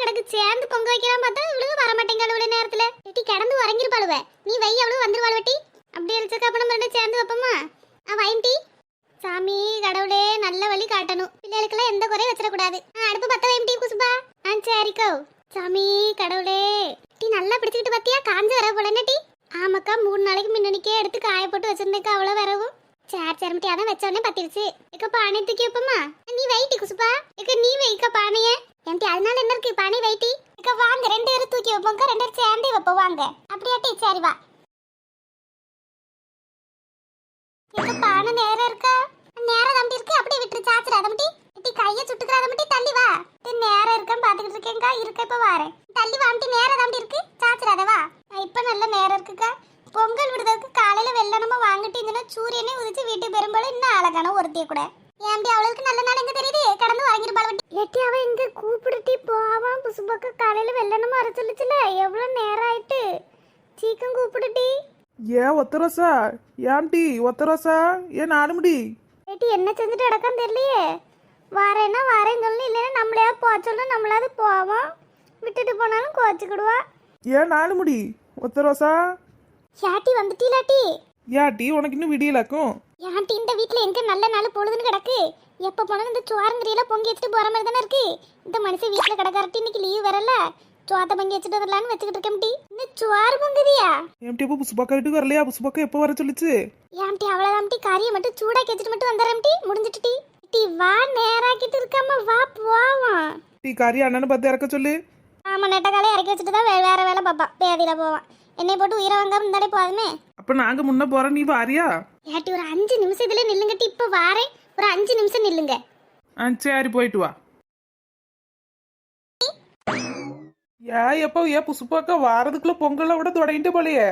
கிடக்கு. சேர்ந்து பொங்க வைக்கலாம் பார்த்தா இவளுக்கு வர மாட்டேங்க இவ்வளவு நேரத்துல. வெட்டி கிடந்து உறங்கிருப்பாளுவ. நீ வை அவ்வளவு வந்துருவாள் வெட்டி அப்படி இருந்துச்சுக்கா அப்ப நம்ம ரெண்டு சேர்ந்து வைப்போமா? ஆ வைண்டி சாமி கடவுளே நல்ல வழி காட்டணும். பிள்ளைகளுக்கெல்லாம் எந்த குறையும் வச்சிடக்கூடாது. ஆ அடுப்பு பத்த வைண்டி குசுபா ஆ சரிக்கோ சாமி கடவுளே. டீ நல்லா பிடிச்சிக்கிட்டு பத்தியா? காஞ்சு வர போல. டீ? ஆமாக்கா மூணு நாளைக்கு முன்னாடிக்கே எடுத்து காய போட்டு வச்சிருந்தேக்கா அவ்வளோ வரவும் சேர் சேரமட்டி அதான் வச்ச பத்திருச்சு. இக்க பானை தூக்கி வைப்போமா? நீ வைட்டி குசுப்பா இக்க நீ வைக்க பானைய. எம்டி அதனால என்ன இருக்கு? பனி வைட்டி. இக்க வாங்க ரெண்டு பேரும் தூக்கி வைப்போங்க ரெண்டு பேரும் சேர்ந்தே வைப்போம். வாங்க. அப்படியாட்டி சரி வா. இக்க பானை நேரம் இருக்கா? நேரம் தம்பி இருக்கு. அப்படியே விட்டுரு சாச்சிடாத மட்டி இட்டி கையை சுட்டுக்கிறாத மட்டி தள்ளி வா. நேரம் இருக்கேன் பாத்துக்கிட்டு இருக்கேங்கா இருக்க இப்ப வாரேன். தள்ளி வாம்ட்டி நேரம் தம்பி இருக்கு. சாச்சிடாத வா. இப்ப நல்ல நேரம் இருக்குக்கா. பொங்கல் விடுறதுக்கு காலையில வெள்ளனமா வாங்கிட்டு இருந்தோம்னா சூரியனே உதிச்சு வீட்டுக்கு பெரும்பாலும் இன்னும் அழகான ஒருத்திய கூட. ஏன்டி அவளுக்கு நல்ல நாள் எங்க தெரியுது? கடந்து வாங்கிருப்பாள் எட்டி அவ இங்க கூப்பிடுட்டி போவான் புசுபக்க காலையில வெள்ளனமா வர சொல்லுச்சுல. எவ்வளவு நேரம் ஆயிட்டு சீக்கிரம் கூப்பிடுட்டி. ஏன் ஒத்தரோசா? ஏன்டி ஒத்தரோசா? ஏன் நாலுமுடி ஏட்டி என்ன செஞ்சுட்டு கிடக்கான்னு தெரியலையே. வாரேன்னா வாரேன்னு சொல்லணும் இல்லைன்னா நம்மளையா போக சொல்லணும் நம்மளாவது போவோம். விட்டுட்டு போனாலும் கோச்சிக்கிடுவா. ஏன் நாலுமுடி ஒத்தரோசா? யாட்டி வந்துட்டீலாட்டி. ஏன்டி உனக்கு இன்னும் விடியலாக்கும். யாண்டி இந்த வீட்ல எங்க நல்ல நாள் பொழுதுன்னு கிடக்கு? எப்ப போனாலும் இந்த சோரங்கறியில பொங்கி வச்சுட்டு போற மாதிரி தானே இருக்கு? இந்த மனுஷன் வீட்ல கிடக்காரட்டி இன்னைக்கு லீவ் வரல. சோத்த பொங்கி வச்சுட்டு வரலான்னு வச்சுக்கிட்டு இருக்கேன்டி இந்த சோறு பொங்குதியா ஏன்டி அப்போ புசுபாக்கா வீட்டுக்கு வரலையா? புசுபாக்கா எப்போ வர சொல்லுச்சு? ஏன்டி அவ்வளவுதான்டி? கறியை மட்டும் சூடாக்கி வச்சுட்டு மட்டும் வந்துடுறேன்டி முடிஞ்சிட்டுடி டி. வா நேராக்கிட்டு இருக்காம வா போவான் டீ காரி அண்ணனை பார்த்து இறக்க சொல்லு. ஆமா நெட்ட காலையை இறக்கி வச்சுட்டு தான் வேற வேலை பார்ப்பான். பேதியில போவான். என்னை போட்டு உயிரை வாங்காம இருந்தாலே போதுமே. அப்போ நாங்கள் முன்ன போகிறோம் நீ வாரியா? ஏட்டி ஒரு அஞ்சு நிமிஷம் இதுல நில்லுங்கட்டி இப்ப வாரேன். ஒரு அஞ்சு நிமிஷம் நில்லுங்க. ஆ சரி போயிட்டு வா. ஏன் எப்போ ஏன் புசுப்பாக்கா வாரதுக்குள்ள பொங்கலை விட தொடங்கிட்டு போலையே.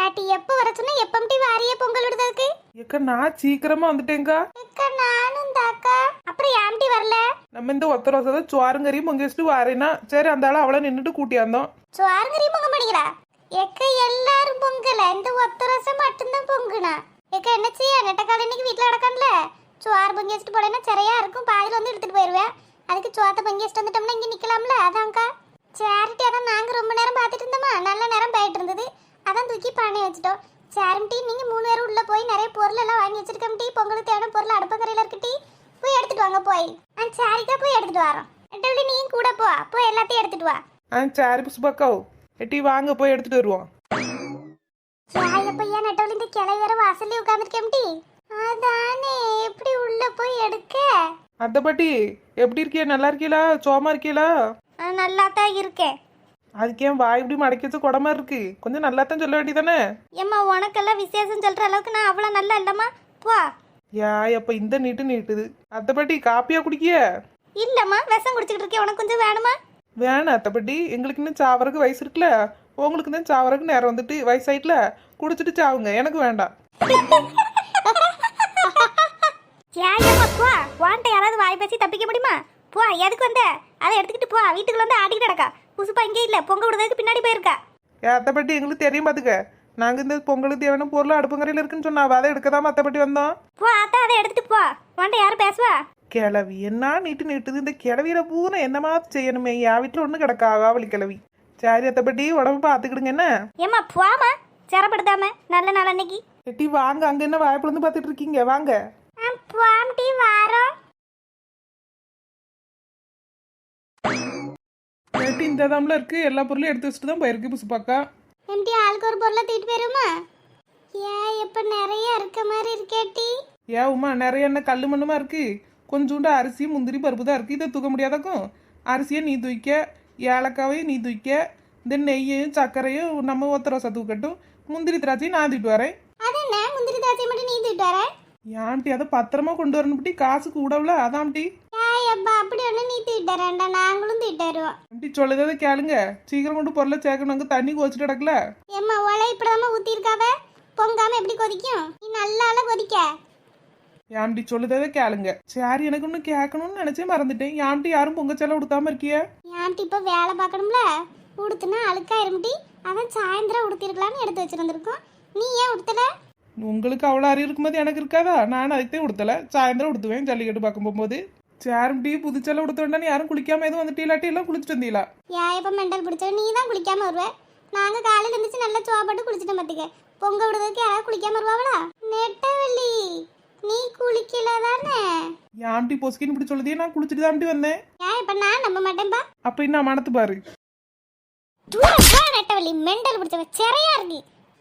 ஏட்டி எப்ப வர சொன்னா எப்பம்டி வாரியே பொங்கல் விடுறதுக்கு ஏக்கா நான் சீக்கிரமா வந்துட்டேங்க்கா அக்கா நானும் தாக்கா அப்புறம் ஏன்டி வரல? நம்ம இந்த ஒத்த ரோசை தான் சோறுங்கறியும் பொங்கி வச்சுட்டு வாரேனா சரி அந்த ஆளை அவளை நின்றுட்டு கூட்டியாந்தோம். சுவாருங்கறி பொங்க மாட்டேங்கிறா? எக்க எல்லாரும் பொங்கல? இந்த ஒத்த ரசம் மட்டும்தான் பொங்குனா. எக்க என்ன செய்ய? நெட்டக்கால இன்னைக்கு வீட்டுல நடக்கல சுவார் பொங்கி வச்சுட்டு போடனா சரியா இருக்கும். பாதியில் வந்து எடுத்துட்டு போயிருவேன். அதுக்கு சோத்த பொங்கி வச்சுட்டு வந்துட்டோம்னா இங்க நிக்கலாம்ல? அதான்க்கா. சேரிட்டி அதான் நாங்க ரொம்ப நேரம் பார்த்துட்டு இருந்தோமா? நல்ல நேரம் போயிட்டு இருந்தது. அதான் தூக்கி பானை வச்சுட்டோம். சேரிட்டி நீங்க மூணு பேரும் உள்ள போய் நிறைய பொருள் எல்லாம் வாங்கி வச்சிருக்கோம் டீ. பொங்கலுக்கு தேவையான பொருள் அடுப்பக்கரையில இருக்கு டீ. போய் எடுத்துட்டு வாங்க போய். ஆ சரிக்கா போய் எடுத்துட்டு வரோம். நெட்டவழி நீயும் கூட போ. போய் எல்லாத்தையும் எடுத்துட்டு வா. ஆ சாரி புசுப்பாக்கா எட்டி வாங்க போய் எடுத்துட்டு வருவோம். பையன் நட்டவள் இந்த கிளை வேற வாசல்ல உட்காந்துருக்கேன்டி அதானே எப்படி உள்ள போய் எடுக்க? அத்தை பாட்டி எப்படி இருக்கியா? நல்லா இருக்கீங்களா சோமா இருக்கீங்களா நல்லா தான் இருக்கேன் அதுக்கு ஏன் வாய் இப்படி மடக்கி வச்ச குடமா இருக்கு? கொஞ்சம் நல்லா தான் சொல்ல வேண்டியதானே? ஏம்மா உனக்கெல்லாம் விசேஷம் சொல்ற அளவுக்கு நான் அவ்வளோ நல்லா இல்லம்மா. போ. யா எப்ப இந்த நீட்டு நீட்டுது. அத்தை பாட்டி காப்பியா குடிக்கிய? இல்லம்மா விஷம் குடிச்சிக்கிட்டு இருக்கேன் உனக்கு கொஞ்சம் வேணுமா? வேணாம் அத்தை பாட்டி எங்களுக்கு இன்னும் சாவறதுக்கு வயசு இருக்குல்ல? உங்களுக்கு தான் சாவறதுக்கு நேரம் வந்துட்டு வயசாயிட்டுல குடிச்சிட்டு சாவுங்க. எனக்கு வேண்டாம். வாண்ட யாராவது வாய் பேசி தப்பிக்க முடியுமா? போ எதுக்கு வந்த? அதை எடுத்துக்கிட்டு போ. வீட்டுக்குள்ள வந்து ஆடிக்கிட்டு கிடக்கா. புசுப்பா இங்கே இல்லை. பொங்க விடுறதுக்கு பின்னாடி போயிருக்கா. ஏன் அத்தை பாட்டி எங்களுக்கு தெரியும் பாத்துக்க. நாங்க இந்த பொங்கலுக்கு தேவையான பொருள் அடுப்புங்கரையில இருக்குன்னு சொன்னா அதை எடுக்க தான் அத்தை பாட்டி வந்தோம். போ அத்தா அதை எடுத்துட்டு போ. வாண்ட யாரும் பேசுவா? கிளவி என்ன நீட்டு நீட்டுது? இந்த கிளவியில பூரா என்னமா செய்யணுமே? என் வீட்டுல ஒண்ணு கிடக்கா. ஆவலி கிளவி சரி அத்தை பாட்டி உடம்பு பாத்துக்கிடுங்க என்ன? ஏம்மா போமா சிரப்படுத்தாம நல்ல நாள் அன்னைக்கு. எட்டி வாங்க. அங்க என்ன வாய்ப்புல பாத்துட்டு இருக்கீங்க? வாங்க. போம்டி வாரம். எட்டி இந்த தாம்ல இருக்கு. எல்லா பொருளும் எடுத்து வச்சுட்டு தான் போயிருக்கு புசுப்பாக்கா எம்டி ஆளுக்கு ஒரு பொருளை தூக்கிட்டு போயிருமா? ஏன் இப்ப நிறைய இருக்க மாதிரி இருக்கேட்டி ஏன் உமா நிறைய என்ன கல்லு மண்ணுமா இருக்கு? கொஞ்சோண்டு அரிசி முந்திரி பருப்பு தான் இருக்கு. இதை தூக்க முடியாதாக்கும்? அரிசியை நீ தூக்க ஏலக்காவையும் நீ தூக்க இந்த நெய்யையும் சர்க்கரையும் நம்ம ஒத்த ரோசா தூக்கட்டும் முந்திரி திராட்சையும் நான் தூக்கிட்டு வரேன். முந்திரி திராட்சை மட்டும் நீ தூக்கிட்டு வர? ஏன்ட்டி அதை பத்திரமா கொண்டு வரணும்ட்டி காசு கூடவுல அப்பா அப்படி ஒண்ணு நீ தூக்கிட்டு வரேன்டா. நாங்களும் தூக்கிட்டு வருவோம். அப்படி சொல்லுறதை கேளுங்க. சீக்கிரம் கொண்டு பொருளை சேர்க்கணும். அங்கே தண்ணி கோச்சிட்டு கிடக்கல. ஏம்மா ஒலை இப்படிதாம்மா ஊத்தி இருக்காவ பொங்காம எப்படி கொதிக்கும்? நீ நல்லால கொதிக்க. ஏன்ட்டி சொல்லுறதை கேளுங்க. சரி எனக்கு ஒன்று கேட்கணும்னு நினைச்சே மறந்துட்டேன். ஏன்ட்டி யாரும் பொங்கச்செல்லாம் கொடுக்காம இருக்கிய? ஏன்ட்டு இப்ப வேலை பார்க்கணும்ல? உடுத்துனா அழுக்காயிரும்டி அதான் சாயந்தரம் உடுத்திருக்கலாம்னு எடுத்து வச்சிருந்திருக்கோம். நீ ஏன் உடுத்தல? உங்களுக்கு அவ்வளோ அறிவு இருக்கும்போது எனக்கு இருக்காதா? நான் அதுக்கே உடுத்தல. சாயந்தரம் உடுத்துவேன் ஜல்லிக்கட்டு பார்க்க போகும்போது. சேரும் டீ புதுச்செல்லாம் உடுத்த வேண்டாம் யாரும் குளிக்காம எதுவும் வந்துட்டு இல்லாட்டி எல்லாம் குளிச்சுட்டு வந்தீங்களா? யா எப்ப மெண்டல் பிடிச்ச நீ தான் குளிக்காம வருவ. நாங்க காலையில இருந்துச்சு நல்லா சோப்பாட்டு குளிச்சுட்டு பார்த்துக்க பொங்க விடுறதுக்கு யாராவது குளிக்காம வருவாங்களா? நெட்டவள்ளி. நீ குளிக்கல தானே ஏன் டீ பொசுக்கின்னு இப்படி சொல்லுதே நான் குளிச்சுட்டு தான் வந்தேன். ஏன் இப்ப நான் நம்ப மாட்டேன்பா? அப்ப என்ன மனத்து பாரு. நெட்டவள்ளி மெண்டல் பிடிச்சவ சிறையா இருக்கு.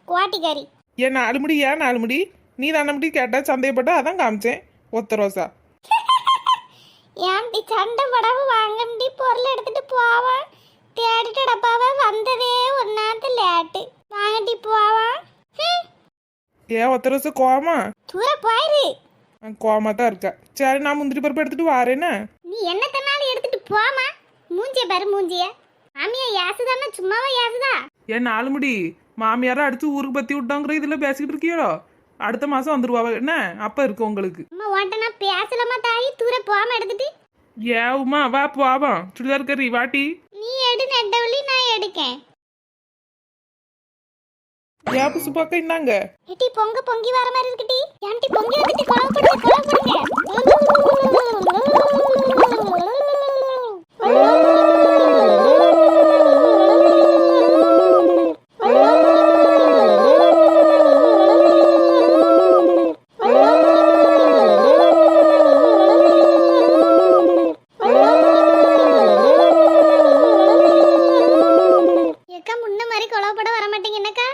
குவாட்டிக்காரி. ஏன் நாலு முடி ஏன் நாலு முடி? நீ தானே முடி கேட்டா சந்தேகப்பட்ட அதான் காமிச்சேன் ஒத்த ரோசா. ஏன்டி சண்டை படாம வாங்கண்டி பொருள் எடுத்துட்டு போவான் தேடிட்டு டப்பாவ வந்ததே ஒரு நேரத்து லேட்டு. வாங்கடி போவான் ஏன் ஒத்த ரோசா கோவமா? தூர போயிரு. கோவமா தான் இருக்கா சரி நான் முந்திரி பருப்பு எடுத்துட்டு வாரேன்னு நீ என்ன தன்னாலும் எடுத்துட்டு போமா மூஞ்சிய பாரு மூஞ்சிய. மாமியா யாசுதானே? சும்மாவா யாசுதா? ஏன் நாலு முடி. மாமியாரா அடிச்சு ஊருக்கு பத்தி விட்டோங்கிற இதுல பேசிக்கிட்டு இருக்கியோ அடுத்த மாசம் வந்துருவா என்ன? அப்ப இருக்கு உங்களுக்கு. அம்மா உன்ட்ட நான் பேசலாமா தாயி. தூர போகாம எடுத்துட்டு. ஏன் உமா வா போவோம். சுடிதார் கறி வாட்டி. நீ எடு நெட்டவழி நான் எடுக்கேன். ஏன் புசு இந்தாங்க இன்னாங்க எட்டி பொங்க பொங்கி வர மாதிரி இருக்குடி ஏன்டி பொங்கி வந்துட்டு குழம்பு போடுங்க குழம்பு ஏக்கா முன்ன மாதிரி குழவு போட வர மாட்டீங்க என்னக்கா?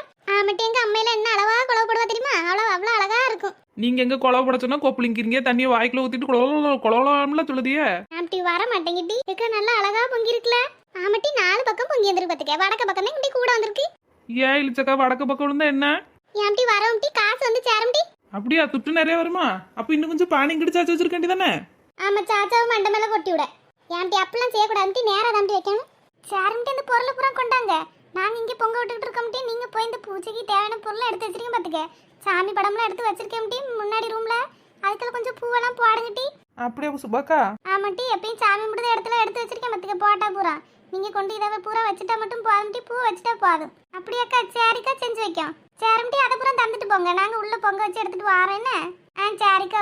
நீங்க எங்க குழவ போட சொன்னா கொப்பளிங்கிறீங்க தண்ணியை வாய்க்குள்ள ஊத்திட்டு குழவ குழவலாம்ல சொல்லுதியே ஆம்டி வர மாட்டேங்கிட்டி ஏக்கா நல்லா அழகா பொங்கி இருக்குல்ல ஆமாட்டி நாலு பக்கம் பொங்கி வந்துருக்கு பாத்துக்க. வடக்க பக்கம் தான் இப்படி கூட வந்திருக்கு. ஏன் இழிச்சக்கா வடக்கு பக்கம் விழுந்தா என்ன? ஏம்டி வரவும்டி காசு வந்து சேரம்டி அப்படியா துட்டு நிறைய வருமா? அப்ப இன்னும் கொஞ்சம் பானி இங்கிட்டு சாச்சு வச்சிருக்கேண்டி தானே? ஆமா சாச்சாவும் மண்டை மேல கொட்டி விட. ஏம்டி அப்பெல்லாம் செய்யக்கூடாதுன்ட்டு நேரா தாண்டி வைக்கணும். சேரம்டி அந்த பொருளை பூரா கொண்டாங்க. நாங்க இங்க பொங்க விட்டுக்கிட்டு இருக்கோம்ட்டி நீங்க போய் இந்த பூஜைக்கு தேவையான பொருளை எடுத்து வச்சிருக்கீங்க பாத்துக்க. சாமி படம்லாம் எடுத்து வச்சிருக்கேன்ட்டி முன்னாடி ரூம்ல அதுக்குள்ள கொஞ்சம் பூவெல்லாம் போடுங்கட்டி அப்படியா சுபாக்கா? ஆமாட்டி எப்பயும் சாமி முடிந்த இடத்துல எடுத்து வச்சிருக்கேன் மத்துக்க போட்டா பூரா. நீங்க கொண்டு இதை பூரா வச்சுட்டா மட்டும் போதும்ட்டி பூ வச்சுட்டா போதும். அப்படியாக்கா சரிக்கா செஞ்சு வைக்கும். சரிம்ட்டி அதை பூரா தந்துட்டு போங்க. நாங்க உள்ள பொங்க வச்சு எடுத்துட்டு வாரேன்னு ஆ சரிக்கா.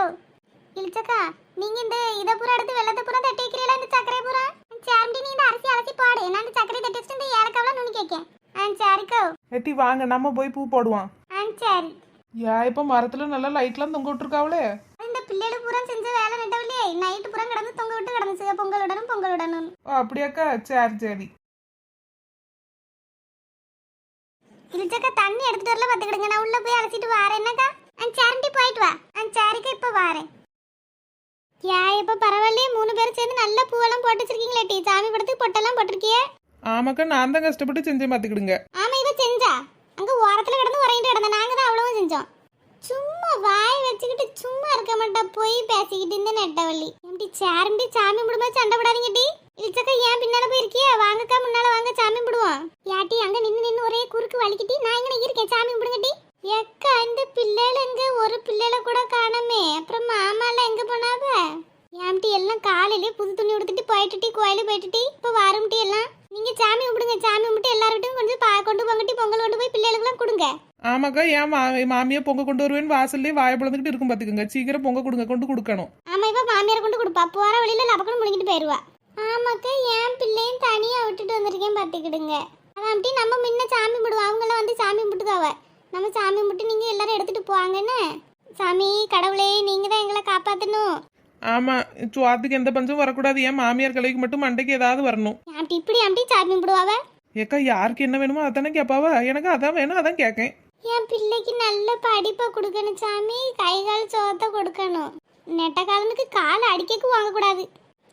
இழிச்சக்கா நீங்க இந்த இதை பூரா எடுத்து வெள்ளத்தை பூரா தட்டி வைக்கிறீங்களா இந்த சக்கரை பூரா? சரிம்ட்டி நீ இந்த அரிசி அலசி பாடு. நான் இந்த சக்கரை தட்டி வச்சுட்டு இந்த ஏலக்காவெல்லாம் நுனி கேட்கேன் ஆ சரிக்கா. எட்டி வாங்க நம்ம போய் பூ போடுவோம். ஆ சரி. ஏன் இப்ப மரத்துல நல்லா லைட்லாம் தொங்க விட்டுருக்காவளே இந்த பிள்ளைகள் பூரா செஞ்ச வேலை நட்டவில்லையே நைட்டு பூரா கிடந்து தொங்க விட்டு கிடந்துச்சு. பொங்கலுடனும் பொங்கலுடனும் ஓ அப்படியாக்கா சரி சரி. இழிச்சக்கா தண்ணி எடுத்துட்டு வரல பாத்துக்கிடுங்க. நான் உள்ள போய் அழைச்சிட்டு வரேன். என்னக்கா? ஆ சரிண்டி போயிட்டு வா. ஆ சரிக்கா இப்ப வரேன். யா இப்ப பரவாயில்லையே. மூணு பேரும் சேர்ந்து நல்ல பூவெல்லாம் போட்டு வச்சிருக்கீங்களே டீ. சாமி படத்துக்கு பொட்டெல்லாம் போட்டிருக்கியே. ஆமாக்கா நான் தான் கஷ்டப்பட்டு செஞ்சேன் பாத்துக்கிடுங்க. ஆமா இவ செஞ்சா? அங்கே ஓரத்தில் கிடந்து உறங்கிட்டு கிடந்தேன். நாங்கள் தான் அவ்வளவும் செஞ்சோம். சும்மா வாய் வச்சுக்கிட்டு சும்மா இருக்க மாட்டா போய் பேசிக்கிட்டு இந்த நெட்டவள்ளி. எப்படி சேரண்டி சாமி விடுமா சண்டை போடாதீங்க டி. இழிச்சக்கா ஏன் பின்னால போயிருக்கியா? வாங்கக்கா முன்னால வாங்க சாமி விடுவோம் யாட்டி அங்க நின்னு நின்னு ஒரே குறுக்கு வலிக்கிட்டி நான் இங்கே இருக்கேன் சாமி விடுங்கட்டி எக்கா இந்த பிள்ளைல எங்க ஒரு பிள்ளைல கூட காணமே. அப்புறம் மாமாலாம் எங்க போனாவ? ஏன்டி எல்லாம் காலையிலே புது துணி உடுத்துட்டு போயிட்டுட்டி கோயிலுக்கு போயிட்டுட்டி இப்போ வரும்ட்டி எல்லாம். நீங்க சாமி கும்பிடுங்க சாமி கும்பிட்டு எல்லார்கிட்டையும் கொஞ்சம் கொண்டு போங்கட்டி பொங்கல் கொண்டு போய் பிள்ளைகளுக்குலாம் கொடுங்க. ஆமாக்கா ஏன் மா மாமியா பொங்க கொண்டு வருவேன்னு வாசல்லே வாய பிளந்துக்கிட்டு இருக்கும் பாத்துக்கோங்க. சீக்கிரம் பொங்க கொடுங்க கொண்டு கொடுக்கணும். ஆமா இப்ப மாமியார் கொண்டு கொடுப்பா. போற வழியில லபக்கணும் முழுங்கிட்டு போயிருவா. ஆமாக்கா என் பிள்ளையும் தனியா விட்டுட்டு வந்திருக்கேன் பாத்துக்கிடுங்க. அதான்ட்டி நம்ம முன்ன சாமி கும்பிடுவோம் அவங்களாம் வந்து சாமி கும்பிட்டுக்காவ நம்ம சாமி கும்பிட்டு நீங்க எல்லாரும் எடுத்துட்டு போவாங்கன்னு சாமி கடவுளே நீங்க தான் எங்களை காப்பாத்தணும். ஆமா சுவாத்துக்கு எந்த பஞ்சம் வரக்கூடாது. ஏன் மாமியார் கலைக்கு மட்டும் மண்டைக்கு ஏதாவது வரணும்? ஆண்டி இப்படி ஆண்டி சாமி கும்பிடுவாவ? ஏக்கா யாருக்கு என்ன வேணுமோ அதானே கேட்பாவா எனக்கு அதான் வேணும் அதான் கேட்கேன் என் பிள்ளைக்கு நல்ல படிப்பை கொடுக்கணும் சாமி. கை கால் சோத்தை கொடுக்கணும். நெட்ட காலனுக்கு கால் அடிக்கக்கு வாங்கக்கூடாது.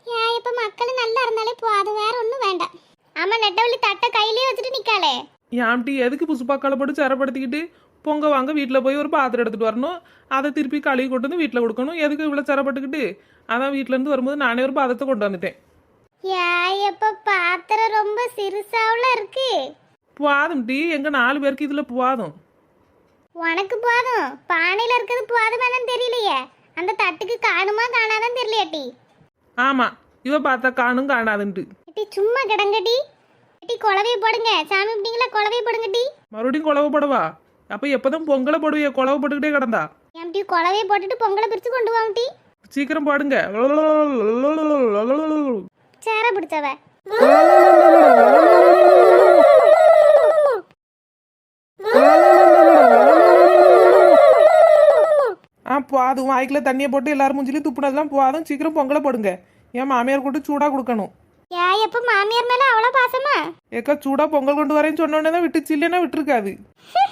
ஏன் இப்ப மக்கள் நல்லா இருந்தாலே போதும் வேற ஒன்றும் வேண்டாம். ஆமா நெட்டவள்ளி தட்டை கையிலேயே வச்சுட்டு நிக்காளே. ஏன்ட்டி எதுக்கு புசுப்பாக்கால போட்டு சிரப்படுத்திக்கிட்டு? பொங்க வாங்க வீட்டில் போய் ஒரு பாத்திரம் எடுத்துட்டு வரணும். அதை திருப்பி கழுவி கொண்டு வந்து வீட்டில் கொடுக்கணும். எதுக்கு இவ்வளோ சிரப்பட்டுக்கிட்டு அதான் வீட்ல இருந்து வரும்போது நானே ஒரு பாத்திரத்தை கொண்டு வந்துட்டேன். ஏன் இப்ப பாத்திரம் ரொம்ப சிறுசாவுல இருக்கு? போதும் டீ. எங்க நாலு பேருக்கு இதுல போதும். உனக்கு போதும்? பானையில இருக்கிறது போதுமானு தெரியலையே. அந்த தட்டுக்கு காணுமா காணாதான் தெரியலையாட்டி ஆமா இவ பார்த்தா காணும் காணாதுன்ட்டு. டி சும்மா கிடங்கடி டி. குழவைய போடுங்க. சாமி கும்பிட்டீங்களா? குழவைய போடுங்க டி. மறுபடியும் குழவ போடவா? அப்ப எப்பதான் பொங்கலை போடுவிய குழவை போட்டுக்கிட்டே கிடந்தா? எம்டி குழவையை போட்டுட்டு பொங்கலை பிரிச்சு கொண்டு வாங்கட்டி சீக்கிரம் பாடுங்க. சேர பிடிச்சவ. ஆ போதும். வாய்க்குல தண்ணியை போட்டு எல்லாரும் மூஞ்சிலையும் துப்புனதெல்லாம் போதும். சீக்கிரம் பொங்கலை போடுங்க. என் மாமியார் கூட்டு சூடா கொடுக்கணும். யா எப்ப மாமியார் மேல அவ்வளோ பாசமா? ஏக்கா சூடா பொங்கல் கொண்டு வரேன்னு சொன்னோடனே தான் விட்டுச்சு. இல்லைன்னா விட்டுருக்காது.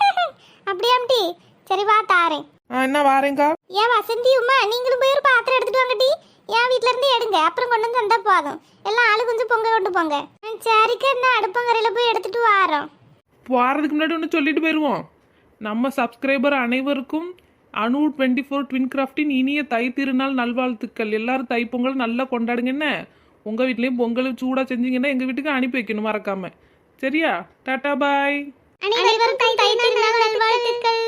அப்படியாம்டி சரி வா தாரேன். ஆ என்ன வாரேங்க்கா ஏன் வசந்தி உமா நீங்களும் போய் ஒரு பாத்திரம் எடுத்துட்டு வாங்கடி என் வீட்ல இருந்து எடுங்க. அப்புறம் கொண்டு வந்து தந்தா போதும். எல்லாம் ஆளு கொஞ்சம் பொங்க கொண்டு போங்க. ஆ, சரிக்கா நான் அடுப்பங்கரையில போய் எடுத்துட்டு வாரோம். போகிறதுக்கு முன்னாடி ஒன்று சொல்லிட்டு போயிடுவோம் நம்ம சப்ஸ்கிரைபர் அனைவருக்கும் அணு டுவெண்ட்டி ஃபோர் ட்வின் கிராஃப்டின் இனிய தை திருநாள் நல்வாழ்த்துக்கள். எல்லாரும் தை பொங்கல் நல்லா கொண்டாடுங்க என்ன? உங்கள் வீட்லேயும் பொங்கல் சூடாக செஞ்சீங்கன்னா எங்கள் வீட்டுக்கு அனுப்பி வைக்கணும் மறக்காம. சரியா? Tata bye. அனைவருக்கும் தை திருநாள் நல்வாழ்த்துக்கள்.